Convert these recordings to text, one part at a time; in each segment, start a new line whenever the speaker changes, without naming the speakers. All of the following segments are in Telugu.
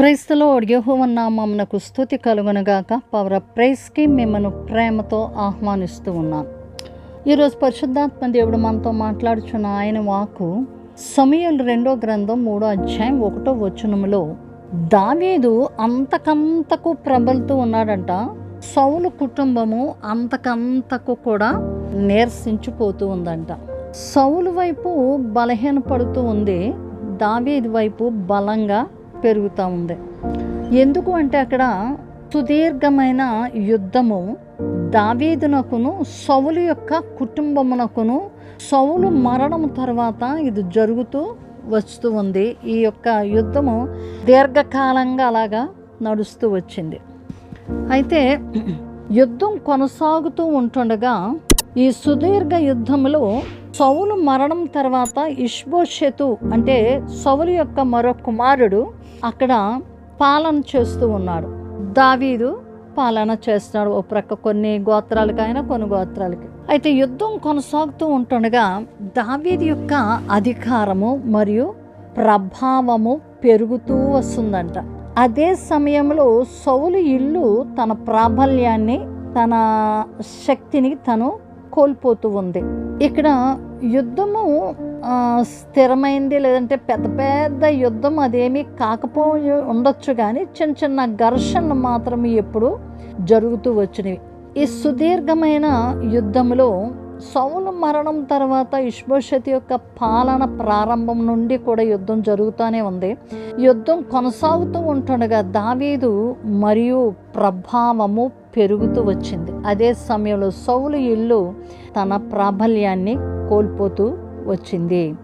క్రైస్తలో యహోవన్నామమునకు స్థుతి కలుగునగాక. పవర్ ప్రైస్కి మిమ్మల్ని ప్రేమతో ఆహ్వానిస్తూ ఉన్నాను ఈరోజు పరిశుద్ధాత్మ దేవుడు మనతో మాట్లాడుచున్న ఆయన వాకు సమయలు రెండో గ్రంథం మూడో అధ్యాయం ఒకటో వచనములో దావీదు అంతకంతకు ప్రబలుతూ ఉన్నాడంట. సౌలు కుటుంబము అంతకంతకు కూడా నీరసించిపోతూ ఉందంట. సౌలు వైపు బలహీనపడుతూ ఉంది. దావీదు వైపు బలంగా పెరుగుతూ ఉంది. ఎందుకు అంటే అక్కడ సుదీర్ఘమైన యుద్ధము దావీదునకును సౌలు యొక్క కుటుంబమునకును సౌలు మరణం తర్వాత ఇది జరుగుతూ వస్తూ ఉంది. ఈ యొక్క యుద్ధము దీర్ఘకాలంగా అలాగా నడుస్తూ వచ్చింది. అయితే యుద్ధం కొనసాగుతూ ఉంటుండగా ఈ సుదీర్ఘ యుద్ధంలో సౌలు మరణం తర్వాత ఇష్బోషెతు అంటే సౌలు యొక్క మరో కుమారుడు అక్కడ పాలన చేస్తూ ఉన్నాడు. దావీదు పాలన చేస్తున్నాడు ఓ ప్రక్క కొన్ని గోత్రాలకైనా కొన్ని గోత్రాలకి. అయితే యుద్ధం కొనసాగుతూ ఉంటుండగా దావీది యొక్క అధికారము మరియు ప్రభావము పెరుగుతూ వస్తుందంట. అదే సమయంలో సౌలు ఇల్లు తన ప్రాబల్యాన్ని తన శక్తిని తను కోల్పోతూ ఉంది. ఇక్కడ యుద్ధము స్థిరమైంది లేదంటే పెద్ద పెద్ద యుద్ధం అదేమీ కాకపోయి ఉండొచ్చు కానీ చిన్న చిన్న ఘర్షణలు మాత్రం ఎప్పుడు జరుగుతూ వచ్చినవి. ఈ సుదీర్ఘమైన యుద్ధంలో సౌలు మరణం తర్వాత ఇష్భోషతి యొక్క పాలన ప్రారంభం నుండి కూడా యుద్ధం జరుగుతూనే ఉంది. యుద్ధం కొనసాగుతూ ఉంటుండగా దావీదు మరియు ప్రభావము పెరుగుతూ వచ్చింది. అదే సమయంలో సౌలు ఇల్లు తన ప్రాబల్యాన్ని కోల్పోతూ వచ్చింది.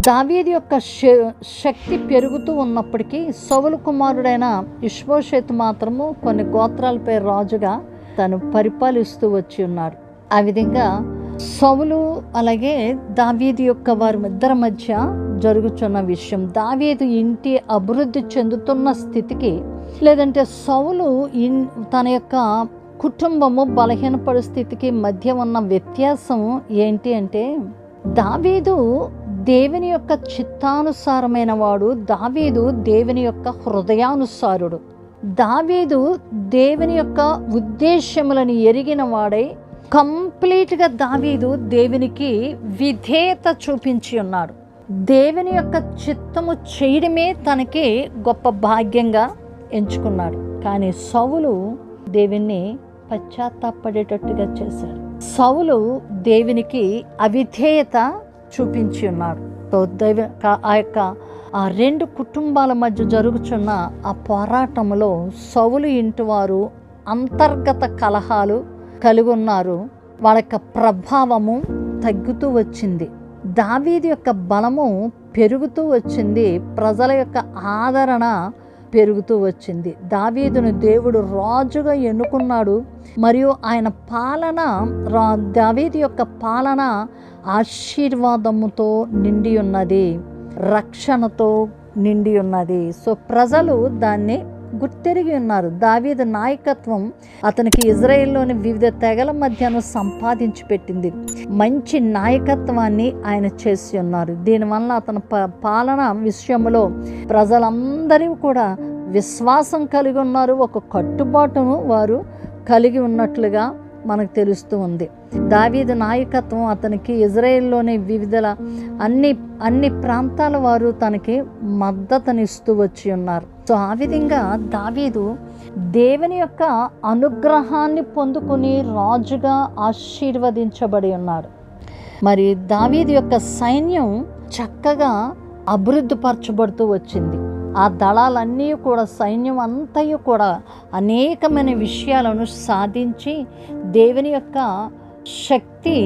దావీది యొక్క శ- శక్తి పెరుగుతూ ఉన్నప్పటికీ సౌలు కుమారుడైన ఇష్బోషెత్ మాత్రము కొన్ని గోత్రాలపై రాజుగా తను పరిపాలిస్తూ వచ్చి ఉన్నాడు. ఆ విధంగా సౌలు అలాగే దావీది యొక్క వారి ఇద్దరి మధ్య జరుగుతున్న విషయం దావీదు ఇంటి అభివృద్ధి చెందుతున్న స్థితికి లేదంటే సౌలు ఇన్ తన యొక్క కుటుంబము బలహీన పరిస్థితికి మధ్య ఉన్న వ్యత్యాసం ఏంటి అంటే దావీదు దేవుని యొక్క చిత్తానుసారమైన వాడు. దావీదు దేవుని యొక్క హృదయానుసారుడు. దావీదు దేవుని యొక్క ఉద్దేశములను ఎరిగిన వాడై కంప్లీట్గా దావీదు దేవునికి విధేయత చూపించి ఉన్నాడు. దేవుని యొక్క చిత్తము చేయడమే తనకి గొప్ప భాగ్యంగా ఎంచుకున్నాడు. కానీ సవులు దేవుణ్ణి పశ్చాత్తాపడేటట్టుగా చేశాడు. సౌలు దేవునికి అవిధేయత చూపించి ఉన్నాడు. తో దైవ ఆ యొక్క ఆ రెండు కుటుంబాల మధ్య జరుగుతున్న ఆ పోరాటంలో సౌలు ఇంటివారు అంతర్గత కలహాలు కలిగి ఉన్నారు. వాళ్ళ యొక్క ప్రభావము తగ్గుతూ వచ్చింది. దావీది యొక్క బలము పెరుగుతూ వచ్చింది. ప్రజల యొక్క ఆదరణ పెరుగుతూ వచ్చింది. దావీదును దేవుడు రాజుగా ఎన్నుకున్నాడు. మరియు ఆయన పాలన రా దావీదు యొక్క పాలన ఆశీర్వాదముతో నిండి ఉన్నది. రక్షణతో నిండి ఉన్నది. సో ప్రజలు దాన్ని గుర్తెరిగి ఉన్నారు. దావీదు నాయకత్వం అతనికి ఇజ్రాయెల్లోని వివిధ తెగల మధ్యను సంపాదించి పెట్టింది. మంచి నాయకత్వాన్ని ఆయన చేసి ఉన్నారు. దీనివల్ల అతని ప పాలన విషయంలో ప్రజలందరూ కూడా విశ్వాసం కలిగి ఉన్నారు. ఒక కట్టుబాటును వారు కలిగి ఉన్నట్లుగా మనకు తెలుస్తూ ఉంది. దావీదు నాయకత్వం అతనికి ఇజ్రాయెల్లోని వివిధ అన్ని అన్ని ప్రాంతాల వారు తనకి మద్దతునిస్తూ వచ్చి ఉన్నారు. సో ఆ విధంగా దావీదు దేవుని యొక్క అనుగ్రహాన్ని పొందుకుని రాజుగా ఆశీర్వదించబడి ఉన్నాడు. మరి దావీదు యొక్క సైన్యం చక్కగా అభివృద్ధిపరచబడుతూ వచ్చింది. ఆ దళాలన్నీ కూడా సైన్యం అంతయు కూడా అనేకమైన విషయాలను సాధించి దేవుని యొక్క శక్తి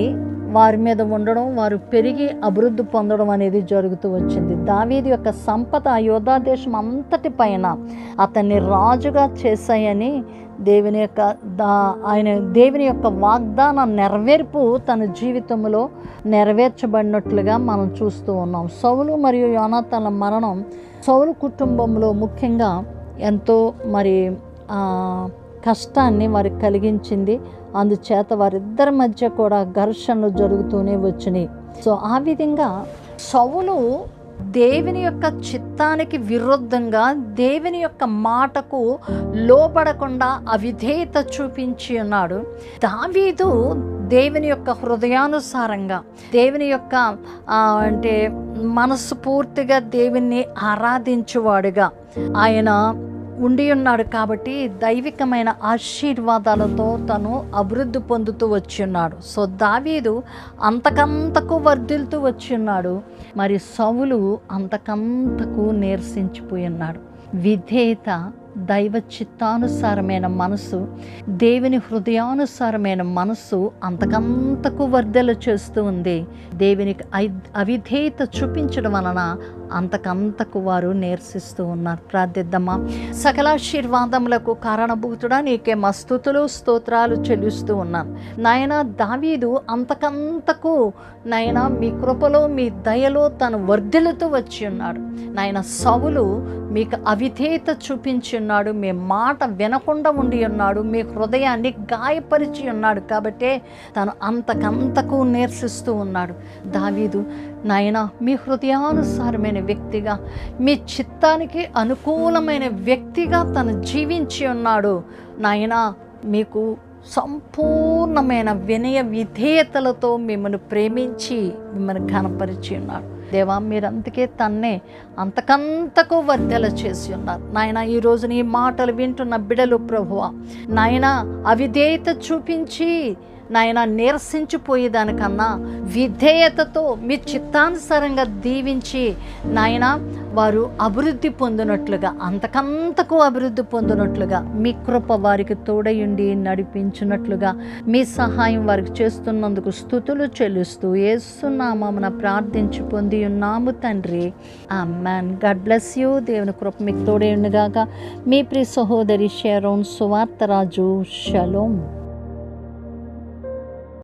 వారి మీద ఉండడం వారు పెరిగి అభివృద్ధి పొందడం అనేది జరుగుతూ వచ్చింది. దావీది యొక్క సంపద ఆ యోధా దేశం అంతటి పైన అతన్ని రాజుగా చేశాయని దేవుని యొక్క దా ఆయన దేవుని యొక్క వాగ్దాన నెరవేర్పు తన జీవితంలో నెరవేర్చబడినట్లుగా మనం చూస్తూ ఉన్నాం. సౌలు మరియు యోనాతల మరణం సౌలు కుటుంబంలో ముఖ్యంగా ఎంతో మరి కష్టాన్ని వారికి కలిగించింది. అందుచేత వారిద్దరి మధ్య కూడా ఘర్షణలు జరుగుతూనే వచ్చినాయి. సో ఆ విధంగా సౌలు దేవుని యొక్క చిత్తానికి విరుద్ధంగా దేవుని యొక్క మాటకు లోబడకుండా అవిధేయత చూపించి ఉన్నాడు. దావీదు దేవుని యొక్క హృదయానుసారంగా దేవుని యొక్క అంటే మనస్సు పూర్తిగా దేవుణ్ణి ఆరాధించువాడుగా. ఆయన ఉండి ఉన్నాడు కాబట్టి దైవికమైన ఆశీర్వాదాలతో తను అభివృద్ధి పొందుతూ వచ్చి ఉన్నాడు సో దావీదు అంతకంతకు వర్ధిల్తూ వచ్చి ఉన్నాడు మరి సవులు అంతకంతకు నీరసించిపోయి ఉన్నాడు విధేయత దైవ చిత్తానుసారమైన మనసు దేవుని హృదయానుసారమైన మనస్సు అంతకంతకు వర్ధలు చేస్తూ ఉంది. దేవునికి అవిధేయత చూపించడం వలన అంతకంతకు వారు నేర్సిస్తూ ఉన్నారు. ప్రార్థిద్దామా? సకలాశీర్వాదములకు కారణభూతుడా నీకే మస్తుతులు స్తోత్రాలు చెల్లిస్తూ ఉన్నాను నాయన దావీదు అంతకంతకు నాయన మీ కృపలో మీ దయలో తను వర్ధిలతో వచ్చి ఉన్నాడు. నాయన సవులు మీకు అవిధేయత చూపించి ఉన్నాడు మీ మాట వినకుండా ఉండి ఉన్నాడు మీ హృదయాన్ని గాయపరిచి ఉన్నాడు కాబట్టే తను అంతకంతకు నేర్సిస్తూ ఉన్నాడు. దావీదు నాయన మీ హృదయానుసారమైన వ్యక్తిగా మీ చిత్తానికి అనుకూలమైన వ్యక్తిగా తను జీవించి ఉన్నాడు. నాయన మీకు సంపూర్ణమైన వినయ విధేయతలతో మిమ్మల్ని ప్రేమించి మిమ్మల్ని ఘనపరిచి ఉన్నాడు. దేవా మీరందుకే తన్నే అంతకంతకు వర్ధల చేసి ఉన్నారు. నాయన ఈ నీ మాటలు వింటున్న బిడలు ప్రభువ నాయన అవిధేయత చూపించి నాయన నీరసించిపోయేదానికన్నా విధేయతతో మీ చిత్తానుసారంగా దీవించి నాయన వారు అభివృద్ధి పొందినట్లుగా అంతకంతకు అభివృద్ధి పొందినట్లుగా మీ కృప వారికి తోడయుండి నడిపించినట్లుగా మీ సహాయం వారికి చేస్తున్నందుకు స్థుతులు చెల్లిస్తూ ఏసునామమున ప్రార్థించి పొంది ఉన్నాము తండ్రి. ఆ మ్యాన్ గాడ్ బ్లెస్ యూ దేవుని కృప మీకు తోడయుండుగాక. మీ ప్రియ సహోదరి షేరోన్ సువార్తరాజు షలోమ్